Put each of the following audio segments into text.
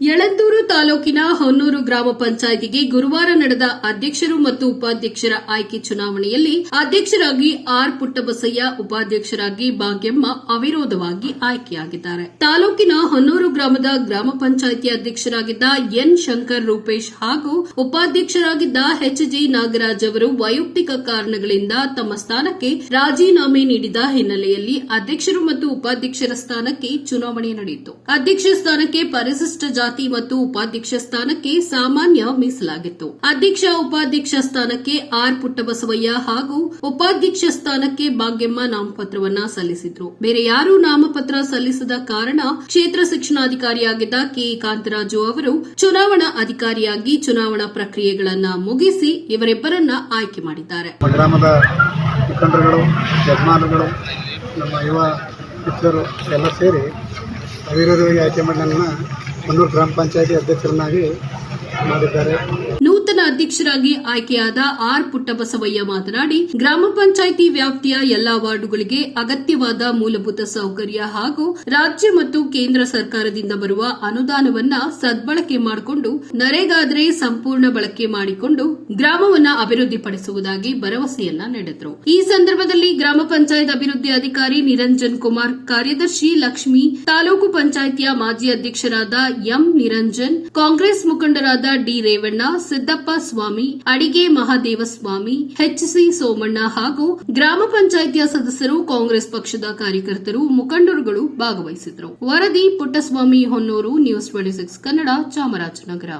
ಯಳಂದೂರು ತಾಲೂಕಿನ ಹೊನ್ನೂರು ಗ್ರಾಮ ಪಂಚಾಯಿತಿಗೆ ಗುರುವಾರ ನಡೆದ ಅಧ್ಯಕ್ಷರು ಮತ್ತು ಉಪಾಧ್ಯಕ್ಷರ ಆಯ್ಕೆ ಚುನಾವಣೆಯಲ್ಲಿ ಅಧ್ಯಕ್ಷರಾಗಿ ಆರ್ ಪುಟ್ಟಬಸಯ್ಯ, ಉಪಾಧ್ಯಕ್ಷರಾಗಿ ಭಾಗ್ಯಮ್ಮ ಅವಿರೋಧವಾಗಿ ಆಯ್ಕೆಯಾಗಿದ್ದಾರೆ. ತಾಲೂಕಿನ ಹೊನ್ನೂರು ಗ್ರಾಮದ ಗ್ರಾಮ ಪಂಚಾಯಿತಿ ಅಧ್ಯಕ್ಷರಾಗಿದ್ದ ಎನ್ ಶಂಕರ್ ರೂಪೇಶ್ ಹಾಗೂ ಉಪಾಧ್ಯಕ್ಷರಾಗಿದ್ದ ಎಚ್ ಜಿ ನಾಗರಾಜ್ ಅವರು ವೈಯಕ್ತಿಕ ಕಾರಣಗಳಿಂದ ತಮ್ಮ ಸ್ಥಾನಕ್ಕೆ ರಾಜೀನಾಮೆ ನೀಡಿದ ಹಿನ್ನೆಲೆಯಲ್ಲಿ ಅಧ್ಯಕ್ಷರು ಮತ್ತು ಉಪಾಧ್ಯಕ್ಷರ ಸ್ಥಾನಕ್ಕೆ ಚುನಾವಣೆ ನಡೆಯಿತು. ಅಧ್ಯಕ್ಷ ಸ್ಥಾನಕ್ಕೆ ಪರಿಶಿಷ್ಟ ಮತ್ತು ಉಪಾಧ್ಯಕ್ಷ ಸ್ಥಾನಕ್ಕೆ ಸಾಮಾನ್ಯ ಮೀಸಲಾಗಿತ್ತು. ಅಧ್ಯಕ್ಷ, ಉಪಾಧ್ಯಕ್ಷ ಸ್ಥಾನಕ್ಕೆ ಆರ್. ಪುಟ್ಟಬಸವಯ್ಯ ಹಾಗೂ ಉಪಾಧ್ಯಕ್ಷ ಸ್ಥಾನಕ್ಕೆ ಭಾಗ್ಯಮ್ಮ ನಾಮಪತ್ರವನ್ನ ಸಲ್ಲಿಸಿದ್ರು. ಬೇರೆ ಯಾರೂ ನಾಮಪತ್ರ ಸಲ್ಲಿಸದ ಕಾರಣ ಕ್ಷೇತ್ರ ಶಿಕ್ಷಣಾಧಿಕಾರಿಯಾಗಿದ್ದ ಕೆ. ಕಾಂತರಾಜು ಅವರು ಚುನಾವಣಾ ಅಧಿಕಾರಿಯಾಗಿ ಚುನಾವಣಾ ಪ್ರಕ್ರಿಯೆಗಳನ್ನ ಮುಗಿಸಿ ಇವರಿಬ್ಬರನ್ನ ಆಯ್ಕೆ ಮಾಡಿದ್ದಾರೆ. ಗ್ರಾಮದ ಮುಖಂಡರುಗಳು, ಯಜಮಾನರುಗಳು, ನಮ್ಮ ಯುವ ಮಿತ್ರರು ಎಲ್ಲ ಸೇರಿ ಅವಿರೋಧವಾಗಿ ಆಯ್ಕೆ ಮಾಡಿ ಹೊನ್ನೂರು ಗ್ರಾಮ ಪಂಚಾಯತಿ ಅಧ್ಯಕ್ಷರನ್ನಾಗಿ ಮಾಡಿದ್ದಾರೆ. ನೂತನ ಅಧ್ಯಕ್ಷರಾಗಿ ಆಯ್ಕೆಯಾದ ಆರ್ ಪುಟ್ಟಬಸವಯ್ಯ ಮಾತನಾಡಿ, ಗ್ರಾಮ ಪಂಚಾಯಿತಿ ವ್ಯಾಪ್ತಿಯ ಎಲ್ಲಾ ವಾರ್ಡುಗಳಿಗೆ ಅಗತ್ಯವಾದ ಮೂಲಭೂತ ಸೌಕರ್ಯ ಹಾಗೂ ರಾಜ್ಯ ಮತ್ತು ಕೇಂದ್ರ ಸರ್ಕಾರದಿಂದ ಬರುವ ಅನುದಾನವನ್ನ ಸದ್ಬಳಕೆ ಮಾಡಿಕೊಂಡು, ನರೇಗಾದ್ರೆ ಸಂಪೂರ್ಣ ಬಳಕೆ ಮಾಡಿಕೊಂಡು ಗ್ರಾಮವನ್ನ ಅಭಿವೃದ್ಧಿಪಡಿಸುವುದಾಗಿ ಭರವಸೆಯನ್ನ ನೀಡಿದ್ರು. ಈ ಸಂದರ್ಭದಲ್ಲಿ ಗ್ರಾಮ ಪಂಚಾಯತ್ ಅಭಿವೃದ್ಧಿ ಅಧಿಕಾರಿ ನಿರಂಜನ್ ಕುಮಾರ್, ಕಾರ್ಯದರ್ಶಿ ಲಕ್ಷ್ಮಿ, ತಾಲೂಕು ಪಂಚಾಯಿತಿಯ ಮಾಜಿ ಅಧ್ಯಕ್ಷರಾದ ಎಂ ನಿರಂಜನ್, ಕಾಂಗ್ರೆಸ್ ಮುಖಂಡರಾದ ಡಿ ರೇವಣ್ಣ, ಸಿದ್ದಪ್ಪ ಸ್ವಾಮಿ ಅಡಿಗೆ ಮಹಾದೇವಸ್ವಾಮಿ ಎಚ್ ಸಿ ಸೋಮಣ್ಣ ಹಾಗೂ ಗ್ರಾಮ ಪಂಚಾಯಿತಿಯ ಸದಸ್ಯರು, ಕಾಂಗ್ರೆಸ್ ಪಕ್ಷದ ಕಾರ್ಯಕರ್ತರು, ಮುಖಂಡರುಗಳು ಭಾಗವಹಿಸಿದರು ವರದಿ Puttaswamy Honnur, news twenty six Kannada, Chamarajanagar.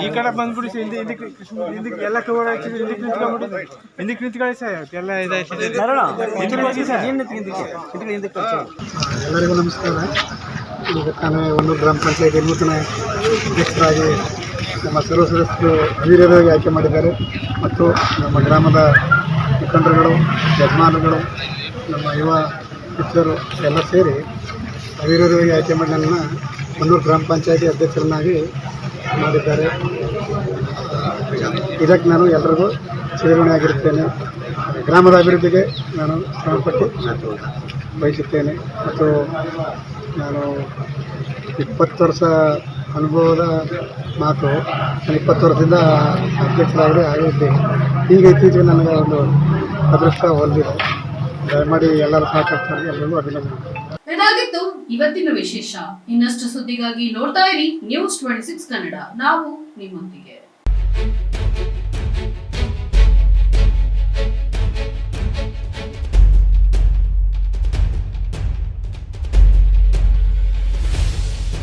ಈ ಕಡೆ ಬಂದ್ಬಿಡಿ ಸರ್ ಹಿಂದೆ ಹಿಂದಕ್ಕೆ ಹಿಂದಕ್ಕೆ ಎಲ್ಲ ಕವರ್ ಹಾಕಿ ಹಿಂದಕ್ಕೆ ನಿಂತ್ಕೊಂಡ್ಬಿಡಿ ಹಿಂದಕ್ಕೆ ನಿಂತ್ಕೊಳ್ಳಿ ಸರ್ ಎಲ್ಲ ಇದಾಯ್ತು ಹಿಂದಕ್ಕೆ ಹೋಗಿ ಸರ್. ಎಲ್ಲರಿಗೂ ನಮಸ್ಕಾರ. ಈಗ ತಾನೇ ಒಂದು ಗ್ರಾಮ ಪಂಚಾಯತಿ ನೂತನ ಅಧ್ಯಕ್ಷರಾಗಿ ನಮ್ಮ ಸರ್ವ ಸದಸ್ಯರು ಅವಿರೋಧವಾಗಿ ಆಯ್ಕೆ ಮಾಡಿದ್ದಾರೆ. ಮತ್ತು ನಮ್ಮ ಗ್ರಾಮದ ಮುಖಂಡರುಗಳು, ಯಜಮಾನರುಗಳು, ನಮ್ಮ ಯುವ ಮಿತ್ರರು ಎಲ್ಲ ಸೇರಿ ಅವಿರೋಧವಾಗಿ ಆಯ್ಕೆ ಮಾಡಿ ನನ್ನ ಹೊನ್ನೂರು ಗ್ರಾಮ ಪಂಚಾಯತಿ ಅಧ್ಯಕ್ಷರನ್ನಾಗಿ ಮಾಡಿದ್ದಾರೆ. ಇದಕ್ಕೆ ನಾನು ಎಲ್ಲರಿಗೂ ಚಿರಋಣಿಯಾಗಿರುತ್ತೇನೆ ಗ್ರಾಮದ ಅಭಿವೃದ್ಧಿಗೆ ನಾನು ಶ್ರಮಪಟ್ಟು ಬಯಸುತ್ತೇನೆ. ಮತ್ತು ನಾನು ಇಪ್ಪತ್ತು ವರ್ಷ ಅನುಭವದ ಮಾತು ನಾನು ಇಪ್ಪತ್ತು ವರ್ಷದಿಂದ ಅಧ್ಯಕ್ಷರಾಗಲಿ ಆಗಿದ್ದೆ. ಈಗ ಇತ್ತೀಚೆಗೆ ನನಗೆ ಒಂದು ಅದೃಷ್ಟ ಹೊಂದಿದೆ ದಯಮಾಡಿ ಎಲ್ಲರೂ ಸಹಕರಿಸ್ತಾರೆ. ಎಲ್ಲರಿಗೂ ಅಭಿನಂದನೆ. ಇದಾಗಿತ್ತು ಇವತ್ತಿನ ವಿಶೇಷ. ಇನ್ನಷ್ಟು ಸುದ್ದಿಗಾಗಿ ನೋಡ್ತಾ ಇರಿ ನ್ಯೂಸ್ ಟ್ವೆಂಟಿ ಸಿಕ್ಸ್ ಕನ್ನಡ ನಾವು ನಿಮ್ಮೊಂದಿಗೆ.